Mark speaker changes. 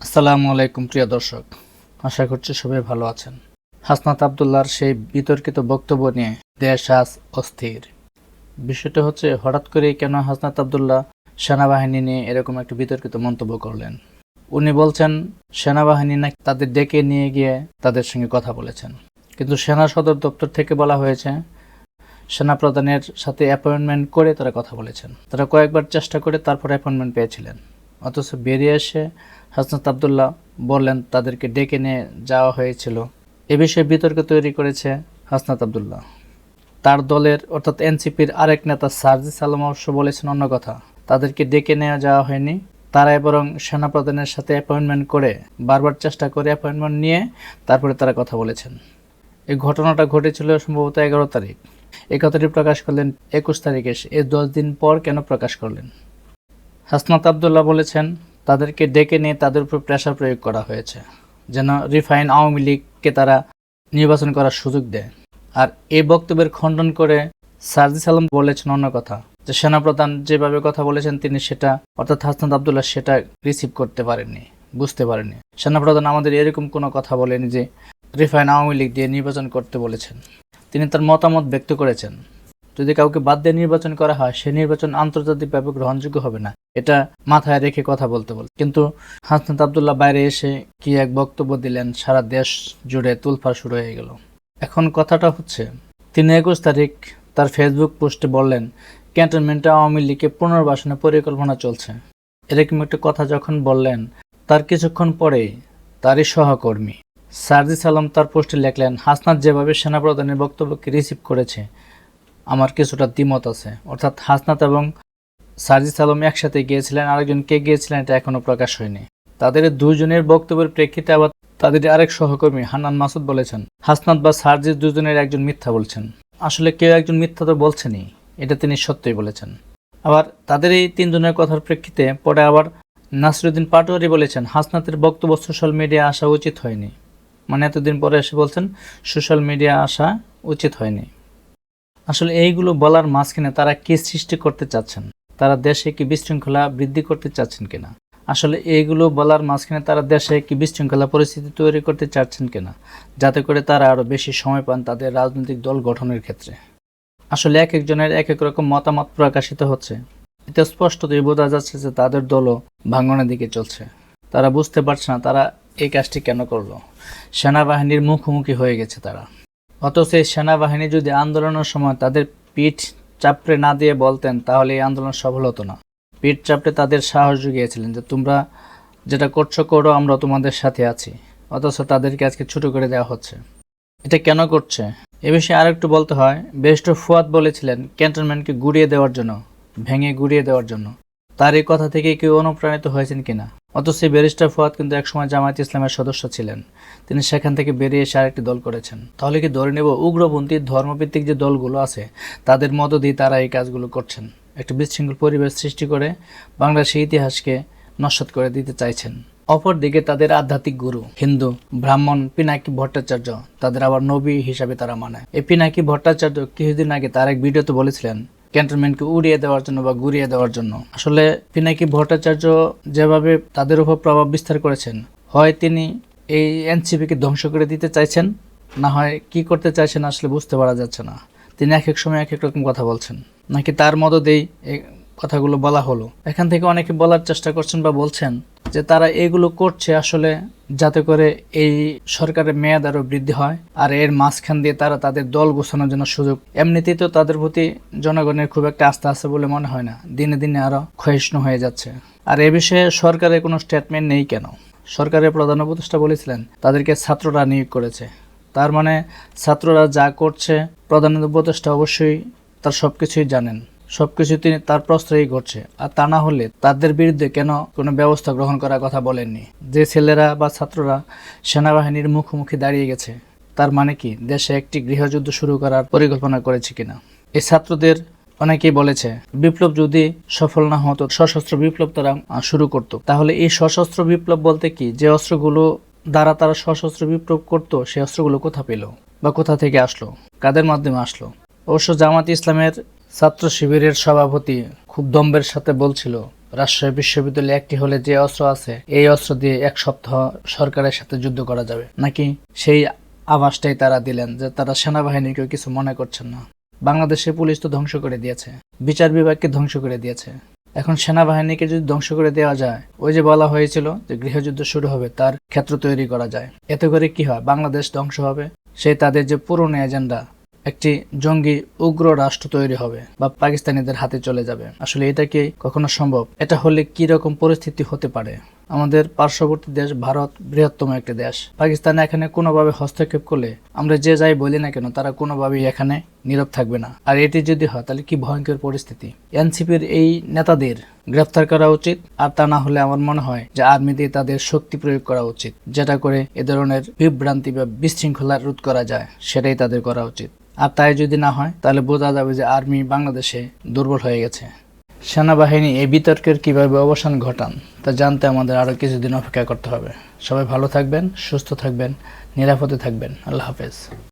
Speaker 1: আসসালামু আলাইকুম, প্রিয় দর্শক। আশা করছি সবাই ভালো আছেন। হাসনাত আবদুল্লাহর সেই বিতর্কিত বক্তব্য নিয়ে দেশ আজ অস্থির। বিষয়টা হচ্ছে, হঠাৎ করেই কেন হাসনাত আবদুল্লাহ সেনাবাহিনী নিয়ে এরকম একটা বিতর্কিত মন্তব্য করলেন? উনি বলছেন, সেনাবাহিনী নাকি তাদের ডেকে নিয়ে গিয়ে তাদের সঙ্গে কথা বলেছেন। কিন্তু সেনা সদর দপ্তর থেকে বলা হয়েছে সেনা প্রধানের সাথে অ্যাপয়েন্টমেন্ট করে তারা কথা বলেছেন। তারা কয়েকবার চেষ্টা করে তারপর অ্যাপয়েন্টমেন্ট পেয়েছিলেন। অথচ বেরিয়ে এসে হাসনাত আবদুল্লাহ বললেন, তাদেরকে ডেকে নিয়ে যাওয়া হয়েছিল। এ বিষয়ে বিতর্ক তৈরি করেছে হাসনাত আবদুল্লাহ। তার দলের অর্থাৎ এনসিপির আরেক নেতা সার্জিস আলম অবশ্য বলেছেন অন্য কথা। তাদেরকে ডেকে নেওয়া যাওয়া হয়নি। তারাই বরং সেনাপ্রধানের সাথে অ্যাপয়েন্টমেন্ট করে, বারবার চেষ্টা করে অ্যাপয়েন্টমেন্ট নিয়ে তারপরে তারা কথা বলেছেন। এই ঘটনাটা ঘটেছিল সম্ভবত এগারো তারিখ। এই কথাটি প্রকাশ করলেন একুশ তারিখে। এই দশ দিন পর কেন প্রকাশ করলেন? হাসনাত আবদুল্লাহ বলেছেন তাদেরকে ডেকে নিয়ে তাদের উপর প্রেশার প্রয়োগ করা হয়েছে, যেন রিফাইন আওয়ামী লীগকে তারা নির্বাচন করার সুযোগ দেয়। আর এই বক্তব্যের খণ্ডন করে সার্জিস আলম বলেছেন অন্য কথা, যে সেনাপ্রধান যেভাবে কথা বলেছেন তিনি সেটা, অর্থাৎ হাসনাত আবদুল্লাহ সেটা রিসিভ করতে পারেননি, বুঝতে পারেননি। সেনাপ্রধান আমাদের এরকম কোনো কথা বলেনি যে রিফাইন আওয়ামী লীগ দিয়ে নির্বাচন করতে বলেছেন। তিনি তার মতামত ব্যক্ত করেছেন, যদি কাউকে বাদ দিয়ে নির্বাচন করা হয়, সে নির্বাচন আন্তর্জাতিকভাবে গ্রহণযোগ্য হবে না। এটা মাথায় রেখে কথা বলতে বল কিন্তু হাসনাত আবদুল্লাহ বাইরে এসে কি এক বক্তব্য দিলেন, সারা দেশ জুড়ে তুলফার শুরু হয়ে গেল। এখন কথাটা হচ্ছে, তিনি একুশ তারিখ তার ফেসবুক পোস্টে বললেন, ক্যান্টনমেন্টে আওয়ামী লীগের পুনর্বাসনের পরিকল্পনা চলছে। এরকম একটা কথা যখন বললেন, তার কিছুক্ষণ পরেই তারই সহকর্মী সার্জিস আলম তার পোস্টে লেখলেন, হাসনাত যেভাবে সেনাপ্রধানের বক্তব্যকে রিসিভ করেছে, আমার কিছুটা দ্বিমত আছে। অর্থাৎ হাসনাত এবং সার্জিস আলম একসাথে গিয়েছিলেন, আরেকজন কে গিয়েছিলেন এটা এখনও প্রকাশ হয়নি। তাদের দুজনের বক্তব্যের প্রেক্ষিতে আবার তাদের আরেক সহকর্মী হান্নান মাসুদ বলেছেন, হাসনাত বা সার্জিস দুজনের একজন মিথ্যা বলছেন। আসলে কেউ একজন মিথ্যা তো বলছেনই, এটা তিনি সত্যই বলেছেন। আবার তাদের এই তিনজনের কথার প্রেক্ষিতে পরে আবার নাসিরুদ্দিন পাটোয়ারি বলেছেন, হাসনাতের বক্তব্য সোশ্যাল মিডিয়া আসা উচিত হয়নি। মানে এতদিন পরে এসে বলছেন, সোশ্যাল মিডিয়া আসা উচিত হয়নি। আসলে এইগুলো বলার মাঝখানে তারা কি সৃষ্টি করতে চাচ্ছেন? তারা দেশে কি বিশৃঙ্খলা বৃদ্ধি করতে চাচ্ছেন কিনা? আসলে এইগুলো বলার মাঝখানে তারা দেশে কি বিশৃঙ্খলা পরিস্থিতি তৈরি করতে চাচ্ছেন কিনা? যাতে করে তারা আরও বেশি সময় পান তাদের রাজনৈতিক দল গঠনের ক্ষেত্রে। আসলে এক একজনের এক এক রকম মতামত প্রকাশিত হচ্ছে। এতে স্পষ্টতই বোঝা যাচ্ছে যে তাদের দলও ভাঙনের দিকে চলছে। তারা বুঝতে পারছে না তারা এই কাজটি কেন করল। সেনাবাহিনীর মুখোমুখি হয়ে গেছে তারা। অথচ এই সেনাবাহিনী যদি আন্দোলনের সময় তাদের পিঠ চাপড়ে না দিয়ে বলতেন, তাহলে এই আন্দোলন সফল হতো না। পিঠ চাপড়ে তাদের সাহস জুগিয়েছিলেন যে, তোমরা যেটা করছ করো, আমরা তোমাদের সাথে আছি। অথচ তাদেরকে আজকে ছুটো করে দেওয়া হচ্ছে। এটা কেন করছে? এ বিষয়ে আর একটু বলতে হয়। বেস্ট ফুয়াদ বলেছিলেন, ক্যান্টনমেন্টকে গুড়িয়ে দেওয়ার জন্য, ভেঙে গুড়িয়ে দেওয়ার জন্য। তার এই কথা থেকে কেউ অনুপ্রাণিত হয়েছেন কিনা? অথচ ব্যারিস্টার ফুয়াদ কিন্তু একসময় জামায়াত ইসলামের সদস্য ছিলেন। তিনি সেখান থেকে বেরিয়ে এসে আরেকটি দল করেছেন। তাহলে কি ধরে নেব উগ্রপন্থী, ধর্মভিত্তিক যে দলগুলো আছে, তাদের মধ্য দিয়ে তারা এই কাজগুলো করছেন? একটি বিশৃঙ্খল পরিবেশ সৃষ্টি করে বাংলাদেশের ইতিহাসকে নস্বাত করে দিতে চাইছেন। অপরদিকে তাদের আধ্যাত্মিক গুরু, হিন্দু, ব্রাহ্মণ, পিনাকি ভট্টাচার্য, তাদের আবার নবী হিসাবে তারা মানে এই পিনাকি ভট্টাচার্য কিছুদিন আগে তার এক ভিডিওতে বলেছিলেন ক্যান্টনমেন্টকে উড়িয়ে দেওয়ার জন্য বা গুড়িয়ে দেওয়ার জন্য। আসলে পিনাকি ভট্টাচার্য যেভাবে তাদের উপর প্রভাব বিস্তার করেছেন, হয় তিনি এই এনসিপিকে ধ্বংস করে দিতে চাইছেন, না হয় কি করতে চাইছেন আসলে বুঝতে পারা যাচ্ছে না। তিনি এক এক সময় এক এক রকম কথা বলছেন। নাকি তার মদতেই কথাগুলো বলা হলো? এখান থেকে অনেকে বলার চেষ্টা করছেন বা বলছেন যে তারা এগুলো করছে আসলে যাতে করে এই সরকারের মেয়াদ আরও বৃদ্ধি হয় আর এর মাঝখান দিয়ে তারা তাদের দল গোছানোর জন্য সুযোগ। এমনিতেই তো তাদের প্রতি জনগণের খুব একটা আস্থা আছে বলে মনে হয় না। দিনে দিনে আরও ক্ষয়িষ্ণু হয়ে যাচ্ছে। আর এ বিষয়ে সরকারের কোনো স্টেটমেন্ট নেই কেন? সরকারের প্রধান উপদেষ্টা বলেছিলেন, তাদেরকে ছাত্ররা নিয়োগ করেছে। তার মানে ছাত্ররা যা করছে, প্রধান উপদেষ্টা অবশ্যই তার সব কিছুই জানেন। সবকিছু তিনি তার প্রশ্রয়ই করছে আর তা না হলে তাদের বিরুদ্ধে কেন কোনো ব্যবস্থা গ্রহণ করার কথা বলেননি? যে ছেলেরা বা ছাত্ররা সেনাবাহিনীর মুখোমুখি দাঁড়িয়ে গেছে, তার মানে কি দেশে একটি গৃহযুদ্ধ শুরু করার পরিকল্পনা করেছে কিনা? এই ছাত্রদের অনেকেই বলেছে, বিপ্লব যদি সফল না হতো, সশস্ত্র বিপ্লব তারা শুরু করত। তাহলে এই সশস্ত্র বিপ্লব বলতে কি? যে অস্ত্রগুলো দ্বারা তারা সশস্ত্র বিপ্লব করত, সেই অস্ত্রগুলো কোথা পেল? বা কোথা থেকে আসলো? কাদের মাধ্যমে আসলো? অবশ্য জামাত ইসলামের ছাত্র শিবিরের সভাপতি খুব দম্বের সাথে বলছিল, রাজশাহী বিশ্ববিদ্যালয়ে একটি হলে যে অস্ত্র আছে, এই অস্ত্র দিয়ে এক সপ্তাহ সরকারের সাথে যুদ্ধ করা যাবে। নাকি সেই আভাসটাই তারা দিলেন যে তারা সেনাবাহিনীকেও কিছু মনে করছেন না। বাংলাদেশের পুলিশ তো ধ্বংস করে দিয়েছে, বিচার বিভাগকে ধ্বংস করে দিয়েছে। এখন সেনাবাহিনীকে যদি ধ্বংস করে দেওয়া যায়, ওই যে বলা হয়েছিল যে গৃহযুদ্ধ শুরু হবে, তার ক্ষেত্র তৈরি করা যায়। এতে করে কি হয়? বাংলাদেশ ধ্বংস হবে? সেই তাদের যে পুরনো এজেন্ডা একটি জঙ্গি উগ্র রাষ্ট্র তৈরি হবে বা পাকিস্তানিদের হাতে চলে যাবে। আসলে এটা কি কখনো সম্ভব? এটা হলে কি রকম পরিস্থিতি হতে পারে? আমাদের পার্শ্ববর্তী দেশ ভারত বৃহত্তম একটি দেশ। পাকিস্তান এখানে কোনোভাবে হস্তক্ষেপ করলে আমরা যে যাই বলি না কেন, তারা কোনোভাবেই এখানে নীরব থাকবে না। আর এটি যদি হয়, তাহলে কি ভয়ঙ্কর পরিস্থিতি? এনসিপির এই নেতাদের গ্রেফতার করা উচিত, আর তা না হলে আমার মনে হয় যে আর্মি দিয়ে তাদের শক্তি প্রয়োগ করা উচিত, যেটা করে এ ধরনের বিভ্রান্তি বা বিশৃঙ্খলা রোধ করা যায়, সেটাই তাদের করা উচিত। আর তাই যদি না হয়, তাহলে বোঝা যাবে যে আর্মি বাংলাদেশে দুর্বল হয়ে গেছে। সেনাবাহিনী এই বিতর্কের কীভাবে অবসান ঘটান? তা জানতে আমাদের আরও কিছুদিন অপেক্ষা করতে হবে। সবাই ভালো থাকবেন, সুস্থ থাকবেন, নিরাপদে থাকবেন। আল্লাহ হাফেজ।